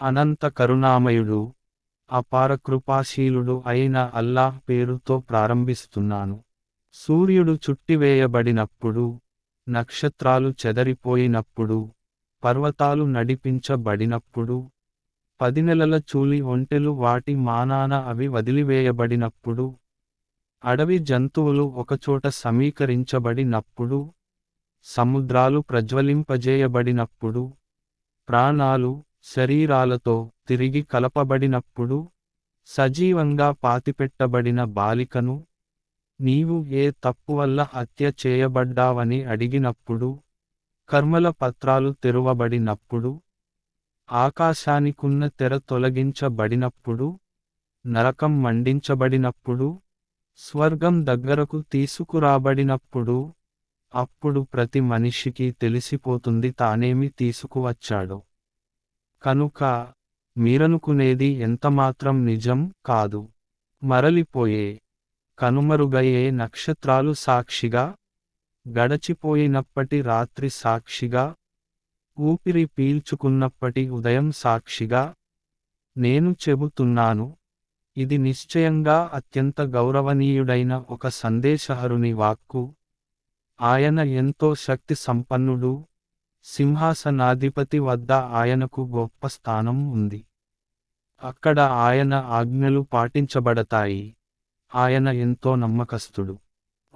అనంత కరుణామయుడు అపార కృపాశీలుడు అయిన అల్లాహ్ పేరుతో ప్రారంభిస్తున్నాను. సూర్యుడు చుట్టివేయబడినప్పుడు నక్షత్రాలు చెదరిపోయినప్పుడు పర్వతాలు నడిపించబడినప్పుడు పది నెలల చూలి ఒంటెలు వాటి మానాన అవి వదిలివేయబడినప్పుడు అడవి జంతువులు ఒకచోట సమీకరించబడినప్పుడు సముద్రాలు ప్రజ్వలింపజేయబడినప్పుడు ప్రాణాలు శరీరాలతో తిరిగి కలపబడినప్పుడు సజీవంగా పాతిపెట్టబడిన బాలికను నీవు ఏ తప్పు వల్ల హత్య చేయబడ్డావని అడిగినప్పుడు కర్మల పత్రాలు తెరువబడినప్పుడు ఆకాశానికున్న తెర తొలగించబడినప్పుడు నరకం మండించబడినప్పుడు స్వర్గం దగ్గరకు తీసుకురాబడినప్పుడు అప్పుడు ప్రతి మనిషికి తెలిసిపోతుంది తానేమి తీసుకువచ్చాడో. కనుక మీరనుకునేది ఎంతమాత్రం నిజం కాదు. మరలిపోయే కనుమరుగయ్యే నక్షత్రాలు సాక్షిగా గడచిపోయినప్పటి రాత్రి సాక్షిగా ఊపిరి పీల్చుకున్నప్పటి ఉదయం సాక్షిగా నేను చెబుతున్నాను ఇది నిశ్చయంగా అత్యంత గౌరవనీయుడైన ఒక సందేశహరుని వాక్కు. ఆయన ఎంతో శక్తి సంపన్నుడు సింహాసనాధిపతి వద్ద ఆయనకు గొప్ప స్థానం ఉంది. అక్కడ ఆయన ఆజ్ఞలు పాటించబడతాయి. ఆయన ఎంతో నమ్మకస్తుడు.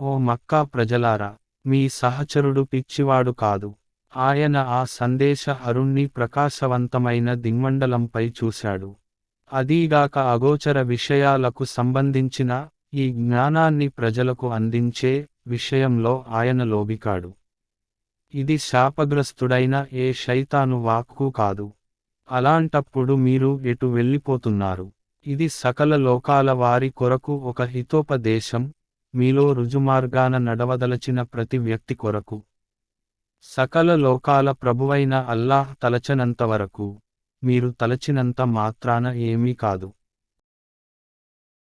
ఓ మక్కా ప్రజలారా మీ సహచరుడు పిచ్చివాడు కాదు. ఆయన ఆ సందేశ అరుణ్ణి ప్రకాశవంతమైన దిగ్మండలంపై చూశాడు. అదీగాక అగోచర విషయాలకు సంబంధించిన ఈ జ్ఞానాన్ని ప్రజలకు అందించే విషయంలో ఆయన లోబికాడు. ఇది శాపగ్రస్తుడైన ఏ శైతాను వాక్కు కాదు. అలాంటప్పుడు మీరు ఎటు వెళ్ళిపోతున్నారు? ఇది సకల లోకాల వారి కొరకు ఒక హితోపదేశం మీలో రుజుమార్గాన నడవదలచిన ప్రతి వ్యక్తి కొరకు. సకల లోకాల ప్రభువైన అల్లాహ్ తలచనంతవరకు మీరు తలచినంత మాత్రాన ఏమీ కాదు.